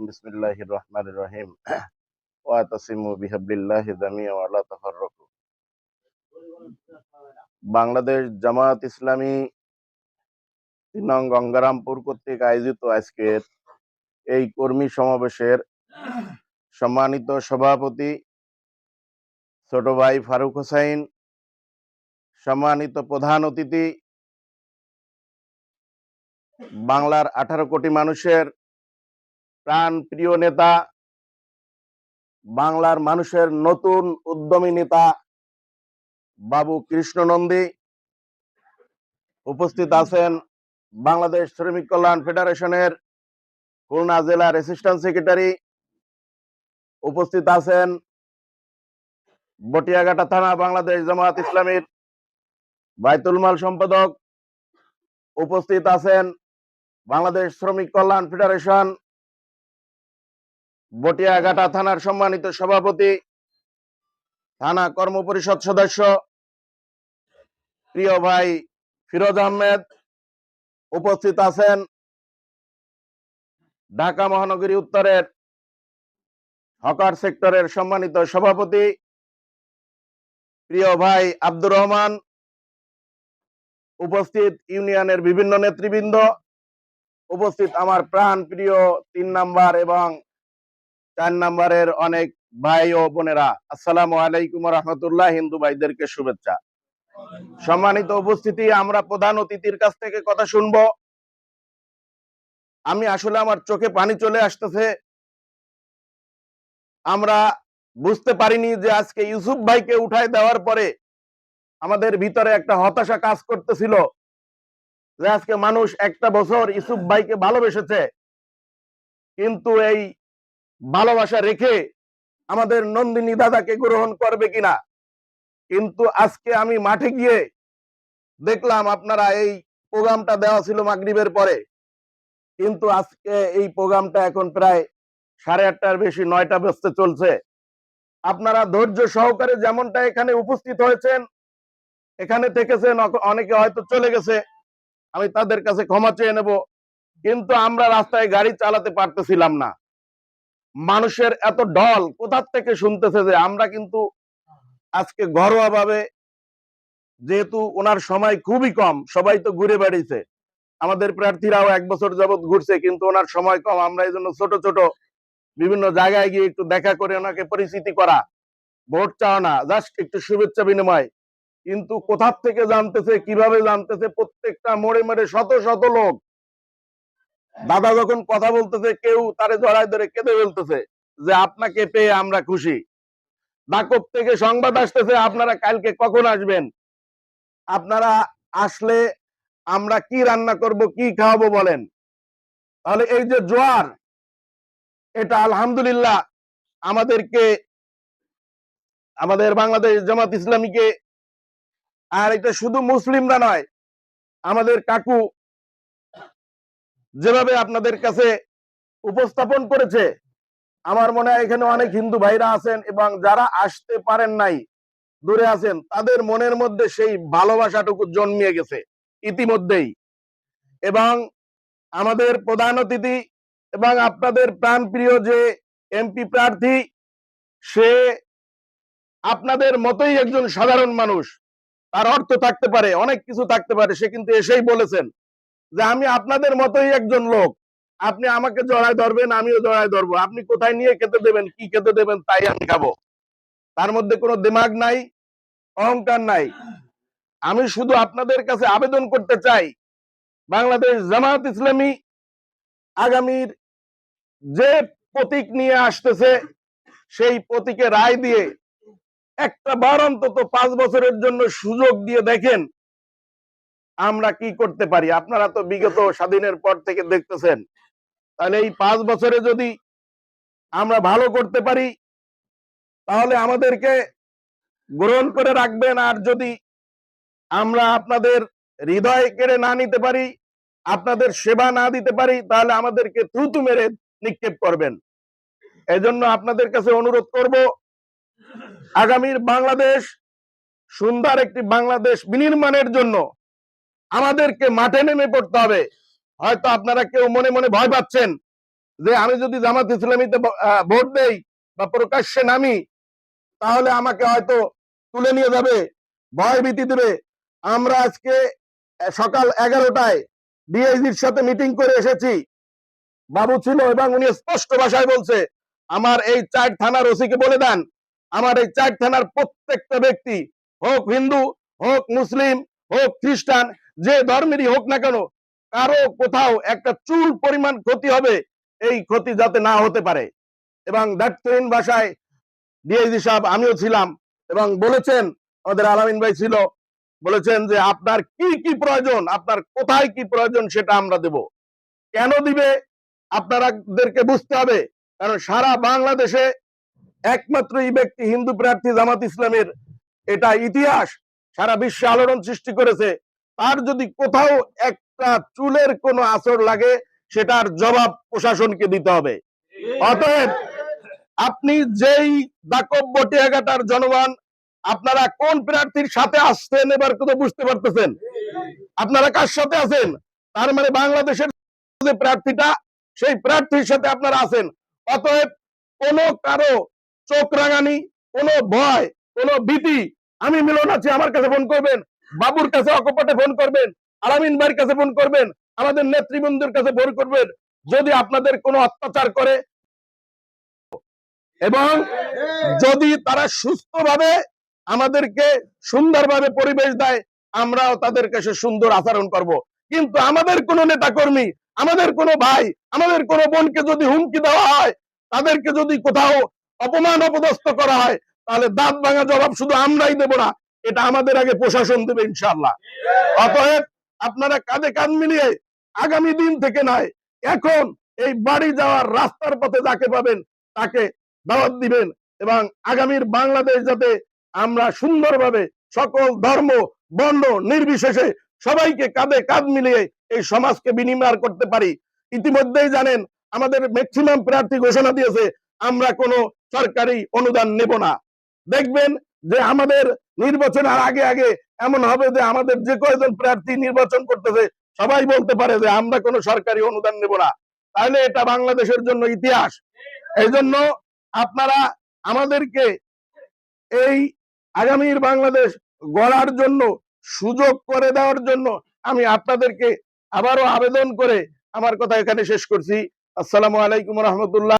بسم الله الرحمن الرحيم. ওয়াতাসিমু বিহাবলিল্লাহি জামিয়া جميعا ولا তাফাররাকু বাংলাদেশ জামাত ইসলামী তিন নং গঙ্গারামপুর কর্তৃক আয়োজিত আজকের এই কর্মী সমাবেশের সম্মানিত সভাপতি ছোট ভাই ফারুক হোসাইন, সম্মানিত প্রধান অতিথি, বাংলার আঠারো কোটি মানুষের প্রাণ প্রিয় নেতা, বাংলার মানুষের নতুন উদ্যমী নেতা বাবু কৃষ্ণ নন্দী উপস্থিত আছেন বাংলাদেশ শ্রমিক কল্যাণ ফেডারেশনের খুলনা জেলার অ্যাসিস্ট্যান্ট সেক্রেটারি। উপস্থিত আছেন বটিয়াঘাটা থানা বাংলাদেশ জামায়াত ইসলামীর বাইতুল মাল সম্পাদক। উপস্থিত আছেন বাংলাদেশ শ্রমিক কল্যাণ ফেডারেশন বটিয়াঘাটা থানার সম্মানিত সভাপতি, থানা কর্মপরিষদ সদস্য, প্রিয় ভাই ফিরোজ আহমেদ উপস্থিত আছেন ঢাকা মহানগরী উত্তরের হকার সেক্টরের সম্মানিত সভাপতি, প্রিয় ভাই আব্দুর রহমান উপস্থিত ইউনিয়নের বিভিন্ন নেতৃবৃন্দ, উপস্থিত আমার প্রাণ প্রিয় তিন নাম্বার এবং চার নাম্বারের অনেক ভাই ও বোনেরা, আসসালামু আলাইকুম রহমতুল্লাহ হিন্দু ভাইদেরকে শুভেচ্ছা। সম্মানিত উপস্থিতি, আমরা প্রধান অতিথির কাছ থেকে কথা শুনব। আমি আসলে আমার চোখে পানি চলে আসতেছে। আমরা বুঝতে পারিনি যে আজকে ইউসুফ ভাইকে উঠায় দেওয়ার পরে আমাদের ভিতরে একটা হতাশা কাজ করতেছিল যে আজকে মানুষ একটা বছর ইউসুফ ভাইকে ভালোবেসেছে। কিন্তু এই ভালোবাসা রেখে আমাদের নন্দিনী দাদাকে গ্রহণ করবে কিনা? কিন্তু আজকে আমি মাঠে গিয়ে দেখলাম আপনারা এই প্রোগ্রামটা দেওয়া ছিল মাগরিবের পরে। কিন্তু আজকে এই প্রোগ্রামটা এখন প্রায় সাড়ে আটটার বেশি, নয়টা ব্যস্ত চলছে। আপনারা ধৈর্য সহকারে যেমনটা এখানে উপস্থিত হয়েছেন, এখানে থেকেছেন অনেকে হয়তো চলে গেছে, আমি তাদের কাছে ক্ষমা চেয়ে নেব। কিন্তু আমরা রাস্তায় গাড়ি চালাতে পারতেছিলাম না। মানুষের এত ঢল কোথার থেকে শুনতেছে যে আমরা কিন্তু আজকে ঘরোয়া ভাবে যেহেতু ওনার সময় খুবই কম, সবাই তো ঘুরে বেড়িয়েছে আমাদের প্রার্থীরাও এক বছর যাবত ঘুরছে, কিন্তু ওনার সময় কম। আমরা এই জন্য ছোট ছোট বিভিন্ন জায়গায় গিয়ে একটু দেখা করে ওনাকে পরিচিতি করা, ভোট চাওয়া জাস্ট একটু শুভেচ্ছা বিনিময়। কিন্তু কোথার থেকে জানতেছে, কীভাবে জানতেছে, প্রত্যেকটা মোড়ে মোড়ে শত শত লোক। দাদা যখন কথা বলতেছে, কেউ তারে জড়ায় ধরে কেঁদে ফেলতেছে যে আপনাকে পেয়ে আমরা খুশি। ডাকপ থেকে সংবাদ আসতেছে, আপনারা কালকে কখন আসবেন? আপনারা আসলে আমরা কি রান্না করব, কি খাওয়াবো বলেন? তাহলে এই যে জোয়ার, এটা আলহামদুলিল্লাহ আমাদেরকে, আমাদের বাংলাদেশ জামাত ইসলামীকে, আর এটা শুধু মুসলিমরা নয়, আমাদের কাকু যেভাবে আপনাদের কাছে উপস্থাপন করেছে, আমার মনে হয় এখানে অনেক হিন্দু ভাইরা আছেন এবং যারা আসতে পারেন নাই, দূরে আছেন, তাদের মনের মধ্যে সেই ভালোবাসাটুকু জন্মিয়ে গেছে ইতিমধ্যেই। এবং আমাদের প্রধান অতিথি এবং আপনাদের প্রাণপ্রিয় যে এমপি প্রার্থী, সে আপনাদের মতোই একজন সাধারণ মানুষ। তার অর্থ থাকতে পারে, অনেক কিছু থাকতে পারে, সে কিন্তু এসেই বলেছেন। যে আমি আপনাদের মতোই একজন লোক। আপনি আমাকে জড়ায় ধরবেন, আমিও জড়ায় ধরবো। আপনি কোথায় নিয়ে খেতে দেবেন, কি খেতে দেবেন, তাই আমি খাব। তার মধ্যে কোনো দিমাগ নাই, অহংকার নাই। আমি শুধু আপনাদের কাছে আবেদন করতে চাই, বাংলাদেশ জামায়াত ইসলামী আগামীর যে প্রতীক নিয়ে আসতেছে, সেই প্রতীকে রায় দিয়ে একটা বার অন্তত পাঁচ বছরের জন্য সুযোগ দিয়ে দেখেন আমরা কি করতে পারি? আপনারা তো বিগত স্বাধীনের পর থেকে দেখতেছেন। তাহলে এই পাঁচ বছরে যদি আমরা ভালো করতে পারি, তাহলে আমাদেরকে গ্রহণ করে রাখবেন। আর যদি আমরা আপনাদের হৃদয় কেড়ে না নিতে পারি, আপনাদের সেবা না দিতে পারি, তাহলে আমাদেরকে থুতু মেরে নিক্ষেপ করবেন। এজন্য আপনাদের কাছে অনুরোধ করব, আগামীর বাংলাদেশ সুন্দর একটি বাংলাদেশ বিনির্মাণের জন্য আমাদেরকে মাঠে নেমে পড়তে হবে। হয়তো আপনারা কেউ মনে মনে ভয় পাচ্ছেন যে আমি যদি জামাত ইসলামীতে ভোট দেই বা প্রকাশ্যে নামি, তাহলে আমাকে হয়তো তুলে নিয়ে যাবে, ভয় ভীতি দেবে। আমরা আজকে সকাল এগারোটায় ডিআইজির সাথে মিটিং করে এসেছি। বাবু ছিল এবং উনি স্পষ্ট ভাষায় বলছে, আমার এই চার থানার ওসিকে বলে দেন, আমার এই চার থানার প্রত্যেকটা ব্যক্তি, হোক হিন্দু, হোক মুসলিম, হোক খ্রিস্টান যে ধর্মেরই হোক না কেন, কারও কোথাও একটা চুল পরিমাণ ক্ষতি হবে, এই ক্ষতি যাতে না হতে পারে। এবং দায়িত্বহীন ভাষায় ডিআইজি সাহেব আমিও ছিলাম এবং বলেছেন, আমাদের আলামিন ভাই ছিল, বলেছেন যে আপনার কি কি প্রয়োজন, আপনার কোথায় কি প্রয়োজন সেটা আমরা দেব। কেন দিবে? আপনারাদেরকে বুঝতে হবে, কারণ সারা বাংলাদেশে একমাত্র এই ব্যক্তি হিন্দু প্রার্থী জামাত ইসলামের, এটা ইতিহাস। সারা বিশ্বে আলোড়ন সৃষ্টি করেছে। তার যদি কোথাও একটা চুলের কোনো আসর লাগে, সেটার জবাব প্রশাসনকে দিতে হবে। অতএব আপনি যেই দাকব বটিয়াঘাটার জনগণ, আপনারা কোন প্রার্থীর সাথে আসছেন এবার কোথাও বুঝতে পারতেছেন? আপনারা কার সাথে আছেন? তার মানে বাংলাদেশের যে প্রার্থীটা, সেই প্রার্থীর সাথে আপনারা আছেন। অতএব কোন কারও চোখ রাঙানি, কোন ভয়, কোন ভীতি, আমি মিলন আছি আমার কাছে ফোন করবেন। বাবুর কাছে অকপটে ফোন করবেন, আলামিন ভাইয়ের কাছে ফোন করবেন, আমাদের নেতৃবৃন্দের কাছে ফোন করবেন, যদি আপনাদের কোনো অত্যাচার করে এবং যদি তারা সুস্থভাবে আমাদেরকে সুন্দরভাবে পরিবেশ দেয়, আমরাও তাদের কাছে সুন্দর আচরণ করব। কিন্তু আমাদের কোনো নেতা কর্মী আমাদের কোনো ভাই, আমাদের কোনো বোনকে যদি হুমকি দেওয়া হয়, তাদেরকে যদি কোথাও অপমান অপদস্থ করা হয়, তাহলে দাঁত ভাঙা জবাব শুধু আমরাই দেব না। এটা আমাদের আগে প্রশাসন দেবে ইনশাল্লাহ অতএব আপনারা কাঁধে কাঁধ মিলিয়ে আগামী দিন থেকে নয়, এখন এই বাড়ি যাওয়ার রাস্তার পথে যাকে পাবেন তাকে দাওয়াত দিবেন এবং আগামীর বাংলাদেশ যাতে আমরা সুন্দরভাবে সকল ধর্ম, বর্ণ নির্বিশেষে সবাইকে কাঁধে কাঁধ মিলিয়ে এই সমাজকে বিনিময় করতে পারি। ইতিমধ্যেই জানেন, আমাদের ম্যাক্সিমাম প্রার্থী ঘোষণা দিয়েছে, আমরা কোনো সরকারি অনুদান নেব না। দেখবেন যে আমাদের নির্বাচনের আগে আগে এমন হবে যে আমাদের যে কয়জন প্রার্থী নির্বাচন করতেছে, সবাই বলতে পারে যে আমরা কোনো সরকারি অনুদান নেব না। তাহলে এটা বাংলাদেশের জন্য ইতিহাস। এই জন্য আপনারা আমাদেরকে এই আগামীর বাংলাদেশ গড়ার জন্য সুযোগ করে দেওয়ার জন্য আমি আপনাদেরকে আবারও আবেদন করে আমার কথা এখানে শেষ করছি। আসসালামু আলাইকুম রহমতুল্লাহ।